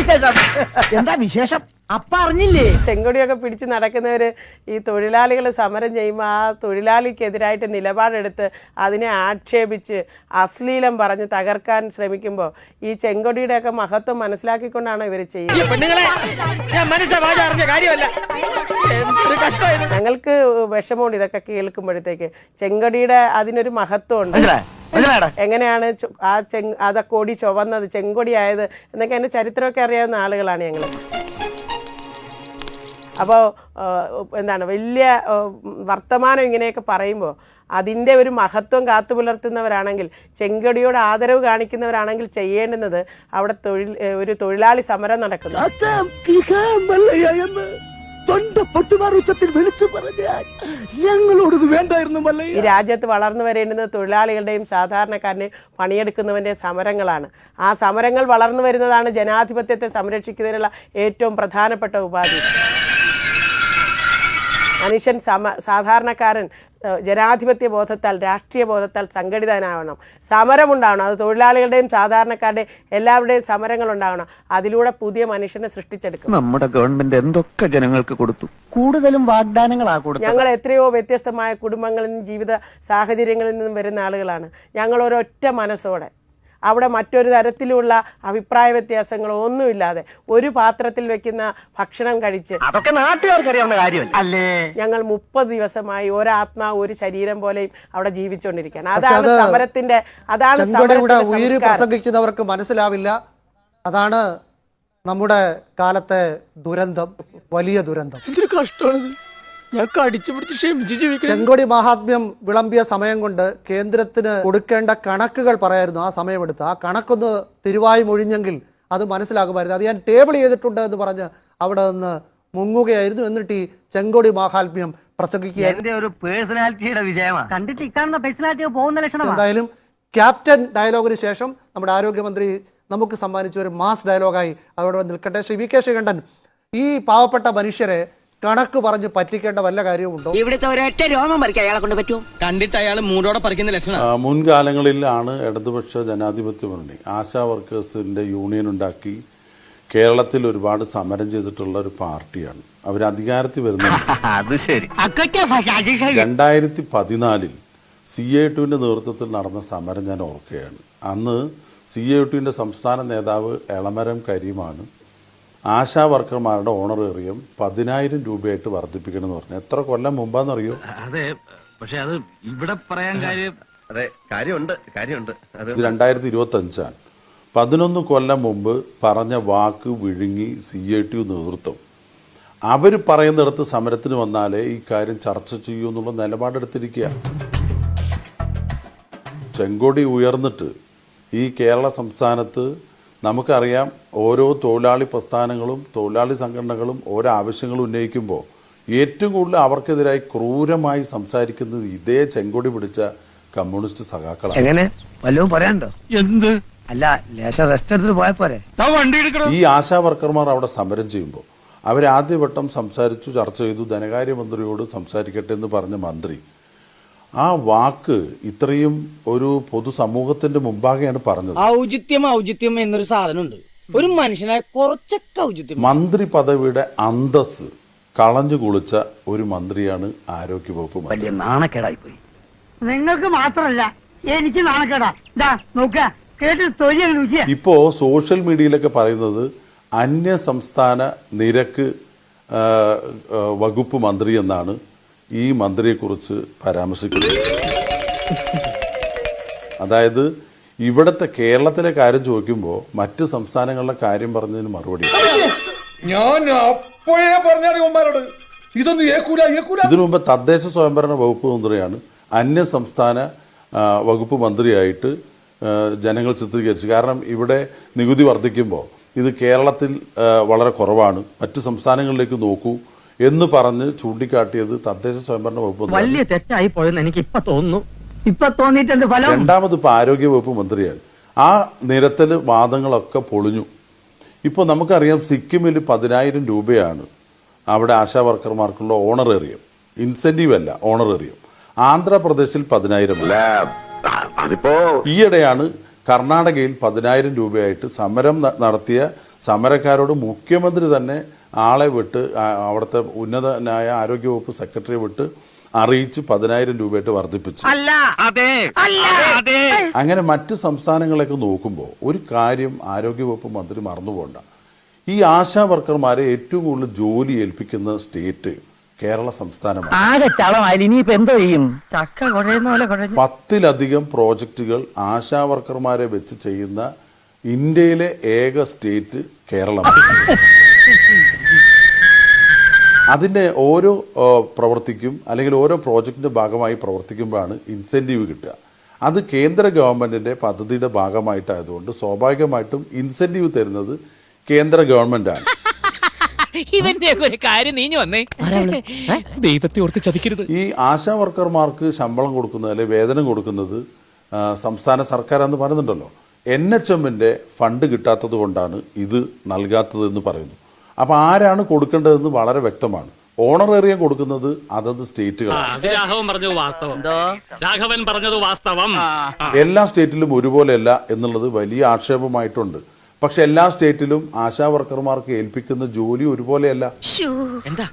വിശേഷം? എന്താ വിശേഷം? അപ്പ അറിഞ്ഞില്ലേ? ചെങ്കൊടിയൊക്കെ പിടിച്ച് നടക്കുന്നവർ ഈ തൊഴിലാളികൾ സമരം ചെയ്യുമ്പോൾ ആ തൊഴിലാളിക്കെതിരായിട്ട് നിലപാടെടുത്ത് അതിനെ ആക്ഷേപിച്ച് അശ്ലീലം പറഞ്ഞ് തകർക്കാൻ ശ്രമിക്കുമ്പോൾ ഈ ചെങ്കൊടിയുടെയൊക്കെ മഹത്വം മനസ്സിലാക്കിക്കൊണ്ടാണ് ഇവർ ചെയ്യുന്നത്? ഞങ്ങൾക്ക് വിഷമമുണ്ട് ഇതൊക്കെ കേൾക്കുമ്പോഴത്തേക്ക്. ചെങ്കൊടിയുടെ അതിനൊരു മഹത്വമുണ്ട്? എങ്ങനെയാണ് ആ ചെങ് അതൊക്കെ കൊടി ചുവന്നത് ചെങ്കൊടി ആയത് എന്നൊക്കെ അതിന്റെ ചരിത്രമൊക്കെ അറിയാവുന്ന ആളുകളാണ് ഞങ്ങൾ അപ്പോൾ എന്താണ് വലിയ വർത്തമാനം ഇങ്ങനെയൊക്കെ പറയുമ്പോൾ അതിന്റെ ഒരു മഹത്വം കാത്തു പുലർത്തുന്നവരാണെങ്കിൽ ചെങ്കടിയോട് ആദരവ് കാണിക്കുന്നവരാണെങ്കിൽ ചെയ്യേണ്ടുന്നത് അവിടെ തൊഴിൽ ഒരു തൊഴിലാളി സമരം നടക്കുന്നു. ഞങ്ങളോടത് വേണ്ടായിരുന്നു ഈ രാജ്യത്ത് വളർന്നു വരേണ്ടുന്നത് തൊഴിലാളികളുടെയും സാധാരണക്കാരനെയും പണിയെടുക്കുന്നവന്റെ സമരങ്ങളാണ്. ആ സമരങ്ങൾ വളർന്നു വരുന്നതാണ് ജനാധിപത്യത്തെ സംരക്ഷിക്കുന്നതിനുള്ള ഏറ്റവും പ്രധാനപ്പെട്ട ഉപാധി. മനുഷ്യൻ സമ സാധാരണക്കാരൻ ജനാധിപത്യ ബോധത്താൽ രാഷ്ട്രീയ ബോധത്താൽ സംഘടിതനാവണം. സമരമുണ്ടാവണം. അത് തൊഴിലാളികളുടെയും സാധാരണക്കാരുടെയും എല്ലാവരുടെയും സമരങ്ങൾ ഉണ്ടാവണം അതിലൂടെ പുതിയ മനുഷ്യനെ സൃഷ്ടിച്ചെടുക്കും നമ്മുടെ ഗവൺമെന്റ് എന്തൊക്കെ ജനങ്ങൾക്ക് കൊടുത്തു? കൂടുതലും വാഗ്ദാനങ്ങളാ കൊടുത്തത്. ഞങ്ങൾ എത്രയോ വ്യത്യസ്തമായ കുടുംബങ്ങളിൽ നിന്നും ജീവിത സാഹചര്യങ്ങളിൽ നിന്നും വരുന്ന ആളുകളാണ്. ഞങ്ങൾ ഒരൊറ്റ മനസ്സോടെ അവിടെ മറ്റൊരു തരത്തിലുള്ള അഭിപ്രായ വ്യത്യാസങ്ങളോ ഒന്നുമില്ലാതെ ഒരു പാത്രത്തിൽ വെക്കുന്ന ഭക്ഷണം കഴിച്ച് അതൊക്കെ അല്ലേ? ഞങ്ങൾ മുപ്പത് ദിവസമായി ഒരാത്മാവ് ഒരു ശരീരം പോലെയും അവിടെ ജീവിച്ചുകൊണ്ടിരിക്കുകയാണ് അതാണ് സമരത്തിന്റെ അതാണ് പ്രസംഗിക്കുന്നവർക്ക് മനസ്സിലാവില്ല. അതാണ് നമ്മുടെ കാലത്തെ ദുരന്തം വലിയ ദുരന്തം. ഞാൻ കടിച്ചു പിടിച്ച് ക്ഷമിച്ച് ജീവിക്കണം. ചെങ്കോടി മഹാത്മ്യം വിളമ്പിയ സമയം കൊണ്ട് കേന്ദ്രത്തിന് കൊടുക്കേണ്ട കണക്കുകൾ പറയായിരുന്നു ആ സമയമെടുത്ത്. ആ കണക്കൊന്ന് തിരുവായി മൊഴിഞ്ഞെങ്കിൽ അത് മനസ്സിലാകുമായിരുന്നു. അത് ഞാൻ ടേബിൾ ചെയ്തിട്ടുണ്ട് എന്ന് പറഞ്ഞ് അവിടെ നിന്ന് മുങ്ങുകയായിരുന്നു. എന്നിട്ട് ഈ ചെങ്കൊടി മഹാത്മ്യം പ്രസംഗിക്കുകയായിരുന്നു. എന്റെ ഒരു പേഴ്സണാലിറ്റിയുടെ വിജയമാണ്. കണ്ടിട്ട് ഇക്കാണുന്ന പേഴ്സണാലിറ്റി പോകുന്ന ലക്ഷണമാണ് എന്തായാലും ക്യാപ്റ്റൻ ഡയലോഗിന് ശേഷം നമ്മുടെ ആരോഗ്യമന്ത്രി നമുക്ക് സമ്മാനിച്ച ഒരു മാസ് ഡയലോഗായി അവിടെ നിൽക്കട്ടെ. ശ്രീ വി കെ ശ്രീകണ്ഠൻ ഈ പാവപ്പെട്ട മനുഷ്യരെ കണക്ക് പറഞ്ഞ് പറ്റിക്കേണ്ട വല്ല കാര്യവുമുണ്ടോ? ഇവിടുത്തെ ഒരൊറ്റ രോമം പറിക്കാൻ അയാളെ കൊണ്ട് പറ്റൂ കണ്ടിട്ട് അയാൾ മൂടോടെ പറിക്കുന്ന ലക്ഷണം. മുൻകാലങ്ങളിലാണ് ഇടതുപക്ഷ ജനാധിപത്യ മുന്നണി ആശാ വർക്കേഴ്സിന്റെ യൂണിയൻ ഉണ്ടാക്കി കേരളത്തിൽ ഒരുപാട് സമരം ചെയ്തിട്ടുള്ള ഒരു പാർട്ടിയാണ്. അവർ അധികാരത്തിൽ ശരി. രണ്ടായിരത്തി പതിനാലിൽ സി എ ടുവിന്റെ നേതൃത്വത്തിൽ നടന്ന സമരം ഞാൻ ഓർക്കുകയാണ്. അന്ന് സി എ ടുവിന്റെ സംസ്ഥാന നേതാവ് എളമരം കരീമാണ് ആശാ വർക്കർമാരുടെ ഓണറേറിയം പതിനായിരം രൂപയായിട്ട് വർദ്ധിപ്പിക്കണമെന്ന് പറഞ്ഞു. എത്ര കൊല്ലം മുമ്പാന്നറിയോ? അതെ പക്ഷെ അത് ഇവിടെ പറയാൻ കാര്യം അതെ കാര്യമുണ്ട് കാര്യമുണ്ട്. അത് ഇത് രണ്ടായിരത്തി ഇരുപത്തി അഞ്ചാണ് പതിനൊന്ന് കൊല്ലം മുമ്പ് പറഞ്ഞ വാക്ക് വിഴുങ്ങി സി ഐ ടി നേതൃത്വം. അവർ പറയുന്നിടത്ത് സമരത്തിന് വന്നാലേ ഈ കാര്യം ചർച്ച ചെയ്യൂ എന്നുള്ള നിലപാടെടുത്തിരിക്കുക ചെങ്കോടി ഉയർന്നിട്ട് ഈ കേരള സംസ്ഥാനത്ത് നമുക്കറിയാം ഓരോ തൊഴിലാളി പ്രസ്ഥാനങ്ങളും തൊഴിലാളി സംഘടനകളും ഓരോ ആവശ്യങ്ങൾ ഉന്നയിക്കുമ്പോൾ ഏറ്റവും കൂടുതൽ അവർക്കെതിരായി ക്രൂരമായി സംസാരിക്കുന്നത് ഇതേ ചെങ്കൊടി പിടിച്ച കമ്മ്യൂണിസ്റ്റ് സഖാക്കളാണ്. എങ്ങനെ? വല്ലതും പറയാനുണ്ടോ? എന്ത്? അല്ല ലേശം റെസ്റ്റ് എടുത്തിട്ട് പോയാ പോരെ. ഈ ആശാ വർക്കർമാർ അവിടെ സമരം ചെയ്യുമ്പോൾ അവരാദ്യവട്ടം സംസാരിച്ചു ചർച്ച ചെയ്തു ധനകാര്യമന്ത്രിയോട് സംസാരിക്കട്ടെ എന്ന് പറഞ്ഞ മന്ത്രി ആ വാക്ക് ഇത്രയും ഒരു പൊതുസമൂഹത്തിന്റെ മുമ്പാകെയാണ് പറഞ്ഞത്. ഔചിത്യം ഔചിത്യം എന്നൊരു സാധനമുണ്ട്. ഒരു മനുഷ്യനായ കുറച്ചൊക്കെ ഔചിത്യം. മന്ത്രി പദവിയുടെ അന്തസ് കളഞ്ഞു കുളിച്ച ഒരു മന്ത്രിയാണ് ആരോഗ്യവകുപ്പ് മന്ത്രി. വലിയ നാണക്കേടായി പോയി നിങ്ങൾക്ക് മാത്രമല്ല എനിക്ക് നാണക്കേടാ. ഇതാ നോക്ക കേട്ട് ഇപ്പോ സോഷ്യൽ മീഡിയയിലൊക്കെ പറയുന്നത് അന്യ സംസ്ഥാന നിരക്ക് വകുപ്പ് മന്ത്രി എന്നാണ്. ഈ മന്ത്രിയെക്കുറിച്ച് പരാമർശിക്കുന്നത് അതായത് ഇവിടുത്തെ കേരളത്തിലെ കാര്യം ചോദിക്കുമ്പോൾ മറ്റ് സംസ്ഥാനങ്ങളിലെ കാര്യം പറഞ്ഞതിന് മറുപടി. ഞാൻ അപ്പോഴേ പറഞ്ഞാണ് ഇതൊന്നും ഏക്കൂല ഏക്കൂല. ഇതിനു മുമ്പ് തദ്ദേശ സ്വയംഭരണ വകുപ്പ് മന്ത്രിയാണ്. അന്യ സംസ്ഥാന വകുപ്പ് മന്ത്രിയായിട്ട് ജനങ്ങൾ ചിത്രീകരിച്ചു. കാരണം ഇവിടെ നികുതി വർദ്ധിക്കുമ്പോൾ ഇത് കേരളത്തിൽ വളരെ കുറവാണ്. മറ്റ് സംസ്ഥാനങ്ങളിലേക്ക് നോക്കൂ. എന്ന് പറഞ്ഞ് ചൂണ്ടിക്കാട്ടിയത് തദ്ദേശ സ്വയംഭരണ വകുപ്പ് വലിയ തെറ്റായി പോയെന്ന് എനിക്ക് ഇപ്പൊ തോന്നുന്നു. ഇപ്പൊ തോന്നിയിട്ടുണ്ട് ഫലം? രണ്ടാമത് ഇപ്പൊ ആരോഗ്യ വകുപ്പ് മന്ത്രിയാണ് ആ നിരത്തിൽ വാദങ്ങളൊക്കെ പൊളിഞ്ഞു. ഇപ്പോൾ നമുക്കറിയാം സിക്കിമിൽ പതിനായിരം രൂപയാണ് അവിടെ ആശാ വർക്കർമാർക്കുള്ള ഓണർ ഓണറേറിയം ഇൻസെന്റീവ് അല്ല ഓണർ ഓണറേറിയം ആന്ധ്രാപ്രദേശിൽ പതിനായിരം അതിപ്പോ ഈയിടെയാണ് കർണാടകയിൽ പതിനായിരം രൂപയായിട്ട് സമരം നടത്തിയ സമരക്കാരോട് മുഖ്യമന്ത്രി തന്നെ ആളെ വിട്ട് അവിടുത്തെ ഉന്നതനായ ആരോഗ്യവകുപ്പ് സെക്രട്ടറിയെ വിട്ട് അറിയിച്ച് പതിനായിരം രൂപയായിട്ട് വർദ്ധിപ്പിച്ചു. അല്ല. അതെ. അതെ അങ്ങനെ മറ്റ് സംസ്ഥാനങ്ങളൊക്കെ നോക്കുമ്പോൾ ഒരു കാര്യം ആരോഗ്യവകുപ്പ് മന്ത്രി മറന്നുപോകണ്ട. ഈ ആശാ വർക്കർമാരെ ഏറ്റവും കൂടുതൽ ജോലി ഏൽപ്പിക്കുന്ന സ്റ്റേറ്റ് കേരള സംസ്ഥാനമാണ്. ആകെ ചളമായി ഇനിയിപ്പോ എന്തോ ചെയ്യും? ചക്ക കുഴയുന്ന പോലെ കുഴഞ്ഞു പത്തിലധികം പ്രോജക്റ്റുകൾ ആശാ വർക്കർമാരെ വെച്ച് ചെയ്യുന്ന ഇന്ത്യയിലെ ഏക സ്റ്റേറ്റ് കേരളമാണ് അതിന്റെ ഓരോ പ്രവർത്തിക്കും അല്ലെങ്കിൽ ഓരോ പ്രോജക്റ്റിന്റെ ഭാഗമായി പ്രവർത്തിക്കുമ്പോഴാണ് ഇൻസെന്റീവ് കിട്ടുക. അത് കേന്ദ്ര ഗവൺമെന്റിന്റെ പദ്ധതിയുടെ ഭാഗമായിട്ടായതുകൊണ്ട് സ്വാഭാവികമായിട്ടും ഇൻസെന്റീവ് തരുന്നത് കേന്ദ്ര ഗവൺമെന്റാണ്. ഇവന്റെ ഒരു കാര്യം നീഞ്ഞു വന്നേ. ദൈവത്തെ ഓർത്ത് ചതിക്കരുത്. ഈ ആശാ വർക്കർമാർക്ക് ശമ്പളം കൊടുക്കുന്നത് അല്ലെ വേതനം കൊടുക്കുന്നത് സംസ്ഥാന സർക്കാർ എന്ന് പറയുന്നുണ്ടല്ലോ. എൻ എച്ച് എമ്മിന്റെ ഫണ്ട് കിട്ടാത്തത് കൊണ്ടാണ് ഇത് നൽകാത്തതെന്ന് പറയുന്നു. അപ്പോൾ ആരാണ് കൊടുക്കേണ്ടതെന്ന് വളരെ വ്യക്തമാണ്. ഓണർ ഓണറേറിയം കൊടുക്കുന്നത് അതത് സ്റ്റേറ്റുകളാണ്. രാഘവൻ പറഞ്ഞത് വാസ്തവം. രാഘവൻ പറഞ്ഞത് വാസ്തവം. എല്ലാ സ്റ്റേറ്റിലും ഒരുപോലെയല്ല എന്നുള്ളത് വലിയ ആക്ഷേപമായിട്ടുണ്ട്. പക്ഷെ എല്ലാ സ്റ്റേറ്റിലും ആശാ വർക്കർമാർക്ക് ഏൽപ്പിക്കുന്ന ജോലി ഒരുപോലെയല്ല. എന്താ?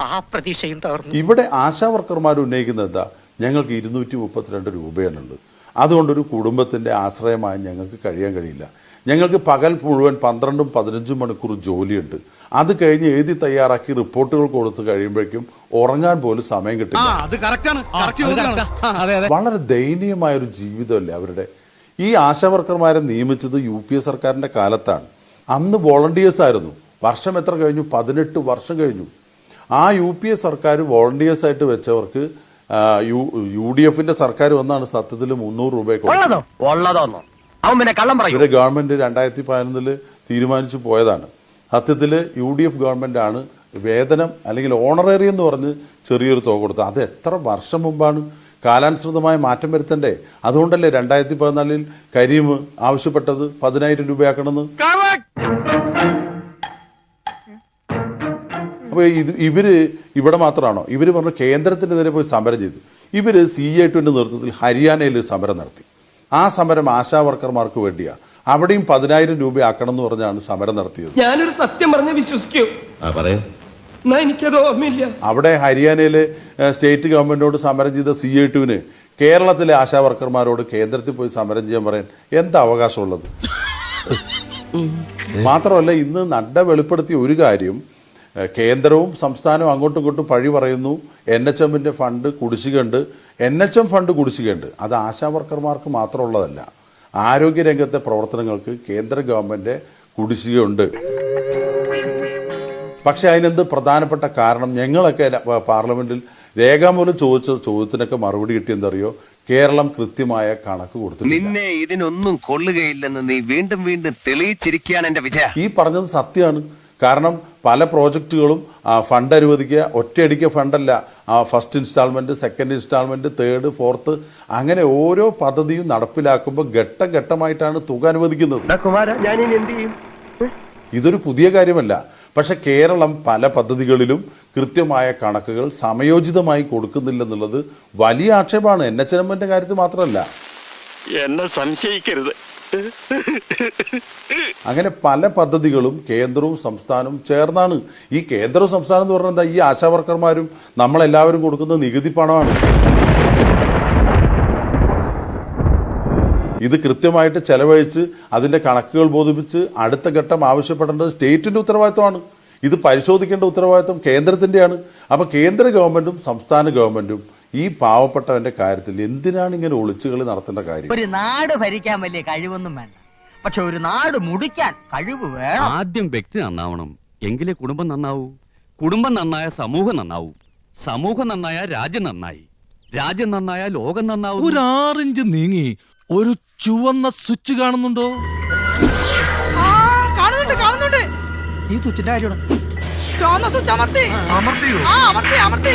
ആ പ്രതീക്ഷയും ഇവിടെ ആശാ വർക്കർമാർ ഉന്നയിക്കുന്നത് എന്താ? ഞങ്ങൾക്ക് ഇരുന്നൂറ്റി മുപ്പത്തിരണ്ട് രൂപയാണുള്ളത്. അതുകൊണ്ടൊരു കുടുംബത്തിന്റെ ആശ്രയമായി ഞങ്ങൾക്ക് കഴിയാൻ കഴിയില്ല. ഞങ്ങൾക്ക് പകൽ മുഴുവൻ പന്ത്രണ്ടും പതിനഞ്ചും മണിക്കൂർ ജോലിയുണ്ട്. അത് കഴിഞ്ഞ് എഴുതി തയ്യാറാക്കി റിപ്പോർട്ടുകൾ കൊടുത്തു കഴിയുമ്പോഴേക്കും ഉറങ്ങാൻ പോലും സമയം കിട്ടില്ല. അത് കറക്റ്റാണ് അതെ അതെ വളരെ ദയനീയമായ ഒരു ജീവിതമല്ലേ അവരുടെ. ഈ ആശാവർക്കർമാരെ നിയമിച്ചത് യു പി എ സർക്കാരിന്റെ കാലത്താണ്. അന്ന് വോളണ്ടിയേഴ്സ് ആയിരുന്നു. വർഷം എത്ര കഴിഞ്ഞു? പതിനെട്ട് വർഷം കഴിഞ്ഞു. ആ യു പി എ സർക്കാർ വോളണ്ടിയേഴ്സായിട്ട് വെച്ചവർക്ക് യു യു ഡി എഫിന്റെ സർക്കാർ വന്നാണ് സത്യത്തിൽ മുന്നൂറ് രൂപയൊക്കെ കൊടുത്തത്. ഉള്ളതോന്നോ? അവൻ പിന്നെ കള്ളം പറയും. ഇവരെ ഗവൺമെന്റ് രണ്ടായിരത്തി പതിനൊന്നിൽ തീരുമാനിച്ചു പോയതാണ്. സത്യത്തിൽ യു ഡി എഫ് ഗവൺമെന്റ് ആണ് വേതനം അല്ലെങ്കിൽ ഓണറേറിയം എന്ന് പറഞ്ഞ് ചെറിയൊരു തുക കൊടുത്തത്. അത് എത്ര വർഷം മുമ്പാണ് കാലാനുസൃതമായ മാറ്റം വരുത്തണ്ടേ? അതുകൊണ്ടല്ലേ രണ്ടായിരത്തി പതിനാലിൽ കരീം ആവശ്യപ്പെട്ടത് പതിനായിരം രൂപയാക്കണമെന്ന്? അപ്പൊ ഇത് ഇവർ ഇവിടെ മാത്രമാണോ ഇവർ പറഞ്ഞു കേന്ദ്രത്തിനെതിരെ പോയി സമരം ചെയ്തു. ഇവർ സി ഐ ടുവിന്റെ നേതൃത്വത്തിൽ ഹരിയാനയിൽ സമരം നടത്തി. ആ സമരം ആശാ വർക്കർമാർക്ക് വേണ്ടിയാ. അവിടെയും പതിനായിരം രൂപയാക്കണം എന്ന് പറഞ്ഞാണ് സമരം നടത്തിയത്. ഞാനൊരു സത്യം പറഞ്ഞ് വിശ്വസിക്കൂ. എനിക്കത് ഓർമ്മയില്ല. അവിടെ ഹരിയാനയിലെ സ്റ്റേറ്റ് ഗവൺമെന്റിനോട് സമരം ചെയ്ത സി ഐ ടുവിന് കേരളത്തിലെ ആശാ വർക്കർമാരോട് കേന്ദ്രത്തിൽ പോയി സമരം ചെയ്യാൻ പറയാൻ എന്താ അവകാശമുള്ളത്? മാത്രമല്ല ഇന്ന് നഡ്ഡ വെളിപ്പെടുത്തിയ ഒരു കാര്യം കേന്ദ്രവും സംസ്ഥാനവും അങ്ങോട്ടും ഇങ്ങോട്ടും പഴി പറയുന്നു. എൻ എച്ച് എമ്മിന്റെ ഫണ്ട് കുടിശ്ശികയുണ്ട്. എൻ എച്ച് എം ഫണ്ട് കുടിശ്ശികയുണ്ട്. അത് ആശാ വർക്കർമാർക്ക് മാത്രമുള്ളതല്ല. ആരോഗ്യരംഗത്തെ പ്രവർത്തനങ്ങൾക്ക് കേന്ദ്ര ഗവൺമെന്റ് കുടിശ്ശികയുണ്ട്. പക്ഷേ അതിനെന്ത് പ്രധാനപ്പെട്ട കാരണം? ഞങ്ങളൊക്കെ പാർലമെന്റിൽ രേഖാമൂലം ചോദിച്ച ചോദ്യത്തിനൊക്കെ മറുപടി കിട്ടിയെന്തറിയോ? കേരളം കൃത്യമായ കണക്ക് കൊടുത്തു നിന്നെ ഇതിനൊന്നും കൊള്ളുകയില്ലെന്ന് നീ വീണ്ടും വീണ്ടും തെളിയിച്ചിരിക്കുകയാണ് എന്റെ വിജയ. ഈ പറഞ്ഞത് സത്യമാണ്. കാരണം പല പ്രോജക്റ്റുകളും ഫണ്ട് അനുവദിക്കുക. ഒറ്റയടിക്ക് ഫണ്ടല്ല. First instalment second instalment third fourth അങ്ങനെ ഓരോ പദ്ധതിയും നടപ്പിലാക്കുമ്പോൾ ഘട്ടം ഘട്ടമായിട്ടാണ് തുക അനുവദിക്കുന്നത്. കുമാര ഞാൻ ഇനി എന്ത് ചെയ്യും? ഇതൊരു പുതിയ കാര്യമല്ല. പക്ഷെ കേരളം പല പദ്ധതികളിലും കൃത്യമായ കണക്കുകൾ സമയോചിതമായി കൊടുക്കുന്നില്ലെന്നുള്ളത് വലിയ ആക്ഷേപമാണ്. എൻ എച്ച് എമ്മിന്റെ കാര്യത്തിൽ മാത്രമല്ല. എന്നെ സംശയിക്കരുത്. അങ്ങനെ പല പദ്ധതികളും കേന്ദ്രവും സംസ്ഥാനവും ചേർന്നാണ്. ഈ കേന്ദ്രവും സംസ്ഥാനം എന്ന് പറഞ്ഞാൽ എന്താ? ഈ ആശാവർക്കർമാരും നമ്മളെല്ലാവരും കൊടുക്കുന്ന നികുതി പണമാണ്. ഇത് കൃത്യമായിട്ട് ചെലവഴിച്ച് അതിന്റെ കണക്കുകൾ ബോധിപ്പിച്ച് അടുത്ത ഘട്ടം ആവശ്യപ്പെടേണ്ടത് സ്റ്റേറ്റിന്റെ ഉത്തരവാദിത്തമാണ് ഇത് പരിശോധിക്കേണ്ട ഉത്തരവാദിത്തം കേന്ദ്രത്തിന്റെയാണ്. അപ്പൊ കേന്ദ്ര ഗവൺമെന്റും സംസ്ഥാന ഗവൺമെന്റും ഈ പാവപ്പെട്ടവന്റെ കാര്യത്തിൽ എന്തിനാണ് ഇങ്ങനെ ഒളിച്ചുകളി നടത്തേണ്ട കാര്യം? ഒരു നാട് ഭരിക്കാൻ വലിയ കഴിവൊന്നും വേണ്ട. പക്ഷെ ഒരു നാട് മുടിക്കാൻ കഴിവ് വേണം. ആദ്യം വ്യക്തി നന്നാവണം. എങ്കിലേ കുടുംബം നന്നാവൂ. കുടുംബം നന്നായ സമൂഹം നന്നാവൂ. സമൂഹം നന്നായ രാജ്യം നന്നായി. രാജ്യം നന്നായ ലോകം നന്നാവും. ഒരു ആറിഞ്ച് നീങ്ങി ഒരു ചുവന്ന സ്വിച്ച് കാണുന്നുണ്ടോ? കാണുന്നുണ്ട് കാണുന്നുണ്ട്. ഈ സ്വിച്ചിന്റെ കാര്യമാണ്. ചുവന്ന സ്വിച്ച് അമർത്തി. അമർത്തിയോ? ആ അമർത്തി അമർത്തി.